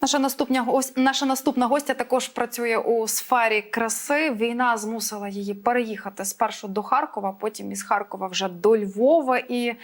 Наша наступна гость, наша наступна гостя також працює у сфері краси. Війна змусила її переїхати спершу до Харкова, потім із Харкова вже до Львова. І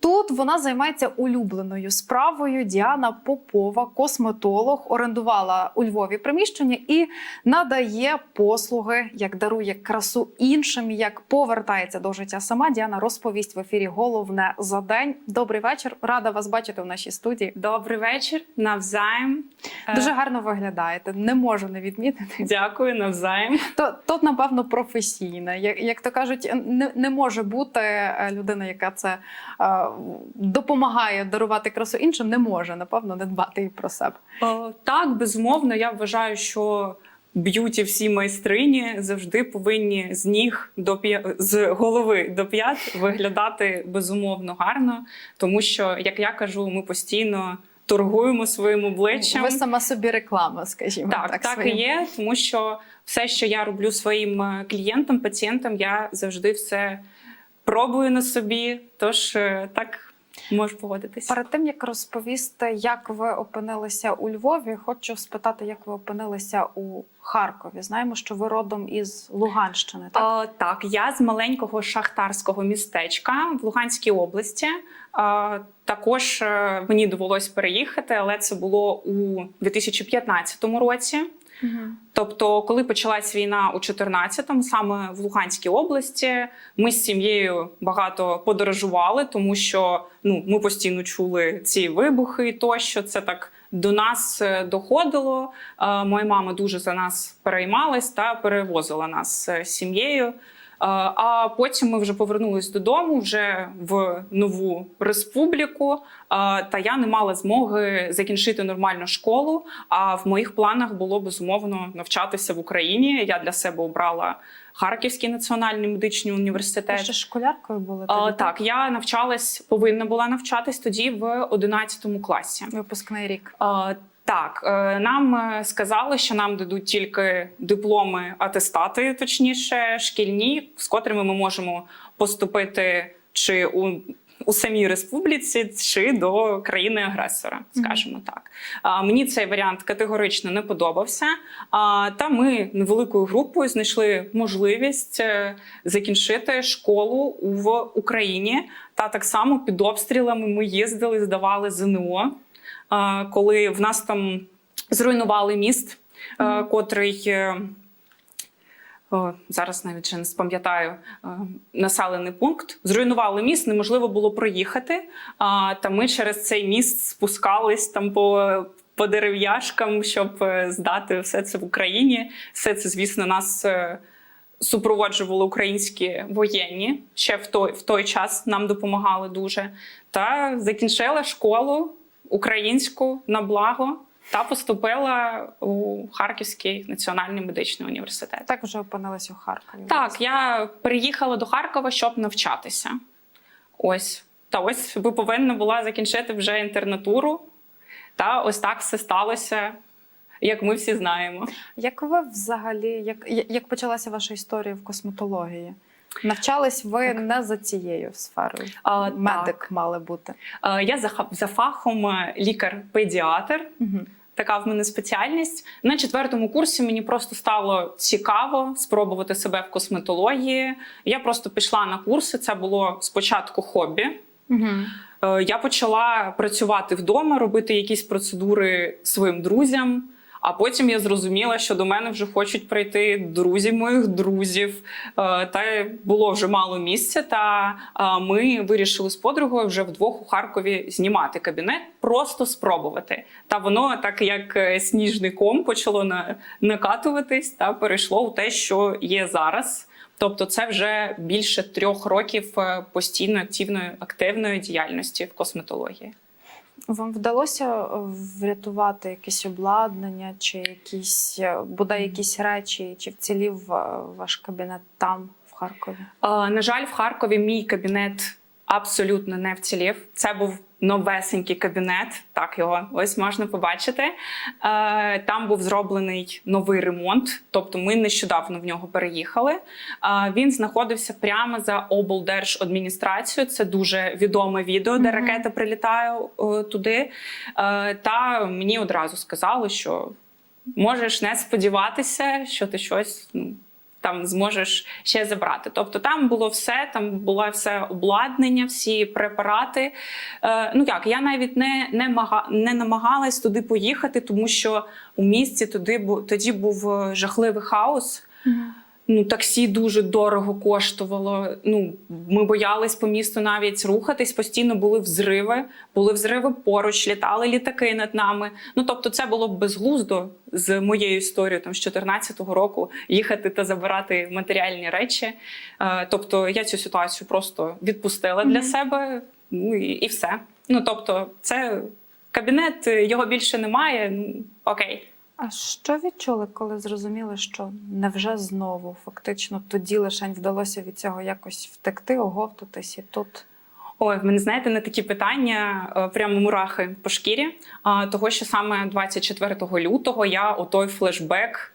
тут вона займається улюбленою справою. Діана Попова, косметолог, орендувала у Львові приміщення і надає послуги, як дарує красу іншим, як повертається до життя сама. Діана розповість в ефірі головне за день. Добрий вечір. Рада вас бачити в нашій студії. Добрий вечір, навзаєм. Е, Дуже гарно виглядаєте, не можу не відмітити. Дякую, навзаєм. То тут, напевно, професійна. Як, як то кажуть, не, не може бути е, людина, яка це е, допомагає дарувати красу іншим, не може, напевно, не дбати і про себе. О, так, безумовно, я вважаю, що б'юті всі майстрині завжди повинні з ніг до п'я... з голови до п'ят виглядати безумовно гарно, тому що, як я кажу, ми постійно торгуємо своїм обличчям. Ви сама собі реклама, скажімо Так, так. так, своїм. і є, тому що все, що я роблю своїм е, клієнтам, пацієнтам, я завжди все пробую на собі. Тож е, так можу погодитися. Перед тим як розповісти, як ви опинилися у Львові, хочу спитати, як ви опинилися у Харкові. Знаємо, що ви родом із Луганщини, так? А, так, я з маленького шахтарського містечка в Луганській області. Також е, мені довелось переїхати, але це було у 2015 році. Угу. Тобто, коли почалась війна у 14-му, саме в Луганській області, ми з сім'єю багато подорожували, тому що ну ми постійно чули ці вибухи, тощо це так до нас е, доходило. Е, Моя мама дуже за нас переймалась та перевозила нас е, з сім'єю. Е, А потім ми вже повернулись додому, вже в нову республіку. е, Та я не мала змоги закінчити нормальну школу. А в моїх планах було безумовно навчатися в Україні. Я для себе обрала Харківський національний медичний Ви університет. ще школяркою були А, тоді? так, я навчалась, повинна була навчатись тоді в 11 класі. Випускний рік. А, Так, е, нам е, сказали, що нам дадуть тільки дипломи, атестати, точніше, шкільні, з котрими ми можемо поступити чи у, у самій республіці, чи до країни-агресора, скажімо так. А, Мені цей варіант категорично не подобався. А, Та ми невеликою групою знайшли можливість е, закінчити школу в Україні. Та так само під обстрілами ми їздили, здавали ЗНО коли в нас там зруйнували міст, е, котрий. е, о, зараз навіть вже не спам'ятаю е, населений пункт. Зруйнували міст, неможливо було проїхати. А, та ми через цей міст спускались там по, по дерев'яшкам, щоб здати все це в Україні. Все це, звісно, нас. Супроводжували українські воєнні ще в той, в той час нам допомагали дуже. Та закінчила школу українську на благо та поступила у Харківський національний медичний університет. Так вже опинилися у Харкові. Так, я переїхала до Харкова, щоб навчатися. Ось. Та ось би повинна була закінчити вже інтернатуру. Та ось так все сталося, як ми всі знаємо. Як ви взагалі, як, як почалася ваша історія в косметології? Навчались ви Так. не за цією сферою. А, Медик так. мали бути. Е, Я за, за фахом е, лікар-педіатр. Угу. Така в мене спеціальність. На четвертому курсі мені просто стало цікаво спробувати себе в косметології. Я просто пішла на курси. Це було спочатку хобі. Угу. Я почала працювати вдома, робити якісь процедури своїм друзям. А потім я зрозуміла, що до мене вже хочуть прийти друзі моїх друзів. Е, Та було вже мало місця. Та е, ми вирішили з подругою вже вдвох у Харкові знімати кабінет, просто спробувати. Та воно так як е, сніжний ком почало на- накатуватись та перейшло у те, що є зараз. Тобто, це вже більше трьох років постійно активної активної діяльності в косметології. Вам вдалося е, врятувати якесь обладнання, чи якісь е, бодай якісь речі, чи вцілів е, ваш кабінет там, в Харкові? На жаль, в Харкові мій кабінет абсолютно не вцілів. Це був новесенький кабінет. Так його ось можна побачити. Е, Там був зроблений новий ремонт, тобто ми нещодавно в нього переїхали. Е, Він знаходився прямо за облдержадміністрацією. Це дуже відоме відео, де ракета прилітає е, туди. Та мені одразу сказали, що можеш не сподіватися, що ти щось ну, там зможеш ще забрати. Тобто там було все, там було все обладнання, всі препарати. Е, ну як, я навіть не, не, мага, не намагалась туди поїхати, тому що у місті туди, тоді був е, жахливий хаос. Ну, таксі дуже дорого коштувало. Ну, ми боялись по місту навіть рухатись. Постійно були взриви, були взриви поруч, літали літаки над нами. Ну тобто, це було б безглуздо з моєю історією там з 14-го року їхати та забирати матеріальні речі. Е, тобто, я цю ситуацію просто відпустила для себе. Ну і, і все. Ну тобто, це кабінет, його більше немає. Ну окей. А що відчули, коли зрозуміли, що невже знову фактично тоді лише вдалося від цього якось втекти, оговтатись і тут? Ой, в мене знаєте, не такі питання, е, прямо мурахи по шкірі. А, того, що саме 24 лютого я отой флешбек,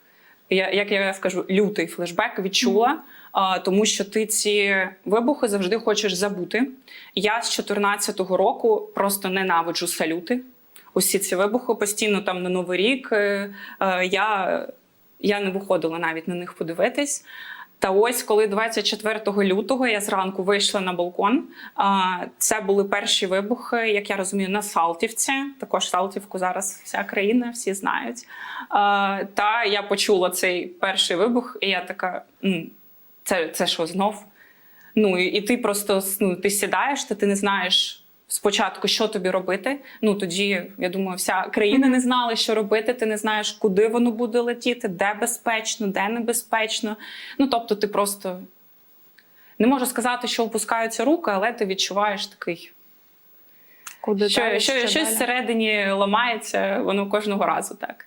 я, як я скажу, лютий флешбек відчула. А, тому що ти ці вибухи завжди хочеш забути. Я з 14-го року просто ненавиджу салюти. Усі ці вибухи постійно там на Новий рік. е, е, Я, я не виходила навіть на них подивитись. Та ось, коли 24 лютого я зранку вийшла на балкон. Це були перші вибухи, як я розумію, на Салтівці. Також Салтівку зараз вся країна, всі знають. Та я почула цей перший вибух, і я така: це, це що знов? Ну і, ти просто ну, ти сідаєш, та ти не знаєш. Спочатку, що тобі робити. Ну тоді я думаю, вся країна не знала, що робити. Ти не знаєш, куди воно буде летіти, де безпечно, де небезпечно. Ну тобто, ти просто не можу сказати, що опускаються руки, але ти відчуваєш такий, Куди що, далі, що, що щось далі? всередині ламається, воно кожного разу так.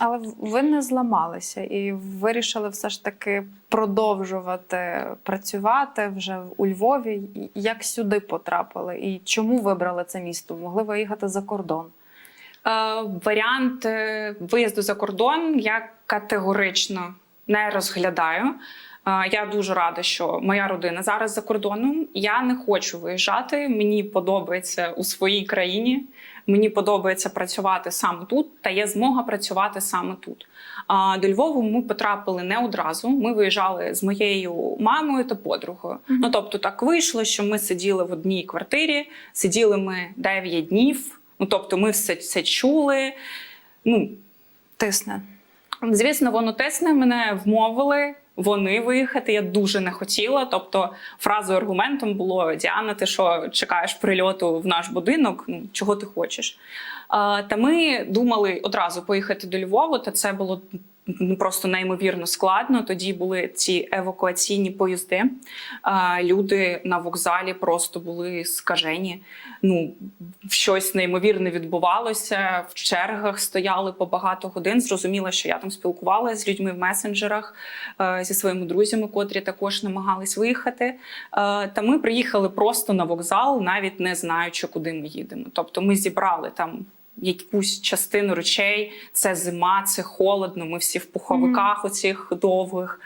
Але ви не зламалися і вирішили все ж таки продовжувати працювати вже у Львові. Як сюди потрапили? І чому вибрали це місто? Могли виїхати за кордон? Е, варіант е, виїзду за кордон я категорично не розглядаю. Я дуже рада, що моя родина зараз за кордоном. Я не хочу виїжджати. Мені подобається у своїй країні. Мені подобається працювати саме тут, та є змога працювати саме тут. До Львову ми потрапили не одразу. Ми виїжджали з моєю мамою та подругою. Мгм. Ну тобто, так вийшло, що ми сиділи в одній квартирі, сиділи ми 9 днів. Ну тобто, ми все це чули. Ну, Тисне. Звісно, воно тисне. Мене вмовили вони виїхати. Я дуже не хотіла. Тобто, фразою аргументом було Діана, ти що чекаєш прильоту в наш будинок? Ну чого ти хочеш? Та ми думали одразу поїхати до Львова, та це було. Ну, просто неймовірно складно. Тоді були ці евакуаційні поїзди. Люди на вокзалі просто були скажені. Ну, щось неймовірне відбувалося. В чергах стояли по багато годин. Зрозуміло, що я там спілкувалася з людьми в месенджерах е, зі своїми друзями, котрі також намагались виїхати. Е, Та ми приїхали просто на вокзал, навіть не знаючи, куди ми їдемо. Тобто, ми зібрали там. Якусь частину речей, це зима, це холодно. Ми всі в пуховиках оцих довгих.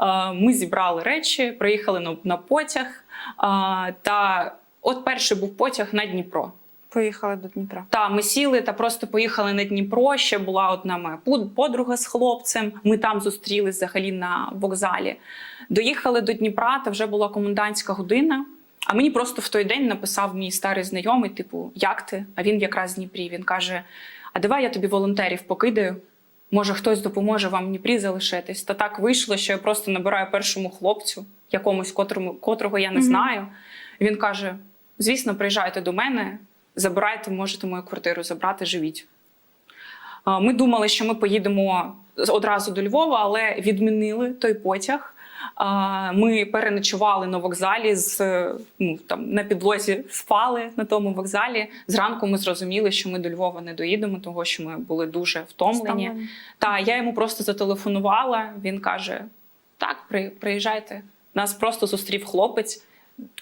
Е, Ми зібрали речі, приїхали на, потяг. Е, Та от перший був потяг на Дніпро. Поїхали до Дніпра. Та ми сіли та просто поїхали на Дніпро. Ще була одна моя подруга з хлопцем. Ми там зустрілись взагалі на вокзалі. Доїхали до Дніпра, та вже була комендантська година. А мені просто в той день написав мій старий знайомий: типу, як ти? А він якраз в Дніпрі. Він каже: А давай я тобі волонтерів покидаю. Може, хтось допоможе вам в Дніпрі залишитись. Та так вийшло, що я просто набираю першому хлопцю, якомусь котрому, котрого я не знаю. Він каже: звісно, приїжджайте до мене, забирайте, можете мою квартиру забрати, живіть. Ми думали, що ми поїдемо одразу до Львова, але відмінили той потяг. Ми переночували на вокзалі з ну там на підлозі спали на тому вокзалі. Зранку ми зрозуміли, що ми до Львова не доїдемо, тому що ми були дуже втомлені. Ставлені. Та я йому просто зателефонувала. Він каже: Так, при, приїжджайте. Нас просто зустрів хлопець.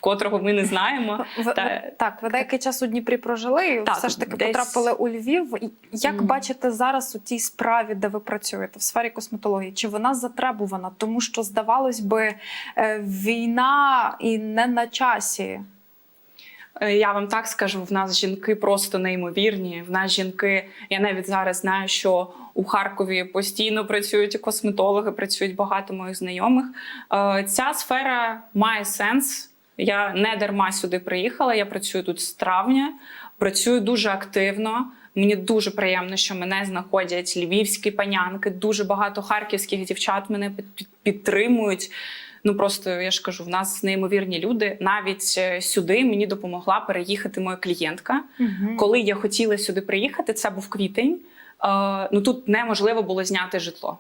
Котрого ми не знаємо. Ви, Та- так, ви деякий час у Дніпрі прожили, Так, все ж таки десь- потрапили у Львів. Як Мгм. бачите зараз у тій справі, де ви працюєте, в сфері косметології? Чи вона затребувана? Тому що, здавалось би, е, війна і не на часі. Е, Я вам так скажу, в нас жінки просто неймовірні. В нас жінки, я навіть зараз знаю, що у Харкові постійно працюють косметологи, працюють багато моїх знайомих. Е, Ця сфера має сенс. Я не дарма сюди приїхала. Я працюю тут з травня, працюю дуже активно. Мені дуже приємно, що мене знаходять львівські панянки. Дуже багато харківських дівчат мене під- під- підтримують. Ну просто я ж кажу, в нас неймовірні люди. Навіть е, сюди мені допомогла переїхати моя клієнтка. Коли я хотіла сюди приїхати, це був квітень. Е, ну тут неможливо було зняти житло.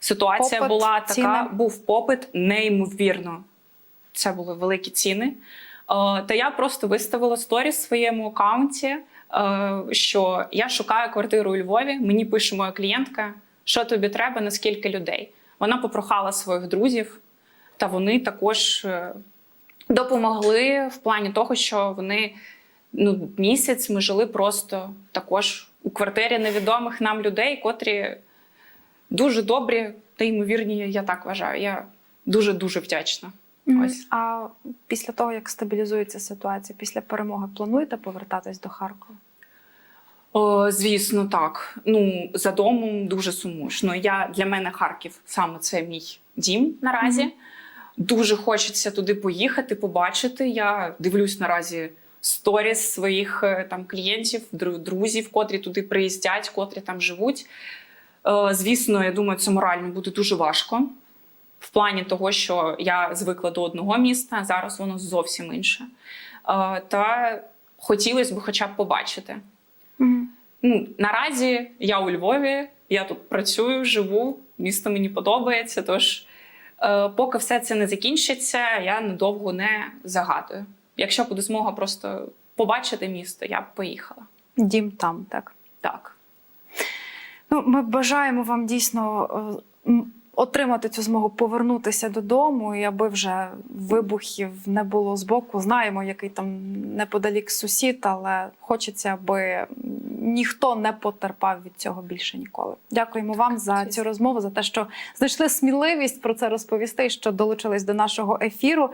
Ситуація Попит, була така, був попит неймовірно. Це були великі ціни. Е, та я просто виставила сторіс в своєму аккаунті, е, що я шукаю квартиру у Львові. Мені пише моя клієнтка, що тобі треба, на скільки людей. Вона попрохала своїх друзів, та вони також е, допомогли в плані того, що вони ну, місяць ми жили просто також у квартирі невідомих нам людей, котрі дуже добрі та ймовірні, я так вважаю. Я дуже дуже вдячна. Мгм. Ось. А після того, як стабілізується ситуація, після перемоги, плануєте повертатись до Харкова? О, звісно, так. Ну, за домом дуже сумушно. Я для мене Харків саме це мій дім наразі. Мгм. Дуже хочеться туди поїхати, побачити. Я дивлюсь наразі сторіс своїх е, там клієнтів, друзів, котрі туди приїздять, котрі там живуть. Е, Звісно, я думаю, це морально буде дуже важко. В плані того, що я звикла до одного міста, зараз воно зовсім інше. Е, Та хотілося б хоча б побачити. Мгм. Ну, наразі я у Львові, я тут працюю, живу, місто мені подобається. Тож, е, поки все це не закінчиться, я надовго не загадую. Якщо буде змога просто побачити місто, я б поїхала. Дім там, так. Так. Ну, ми бажаємо вам дійсно е, отримати цю змогу повернутися додому, і аби вже вибухів не було збоку. Знаємо, який там неподалік сусід, але хочеться, аби ніхто не потерпав від цього більше ніколи. Дякуємо вам за звісно. цю розмову, за те, що знайшли сміливість про це розповісти, і що долучились до нашого ефіру.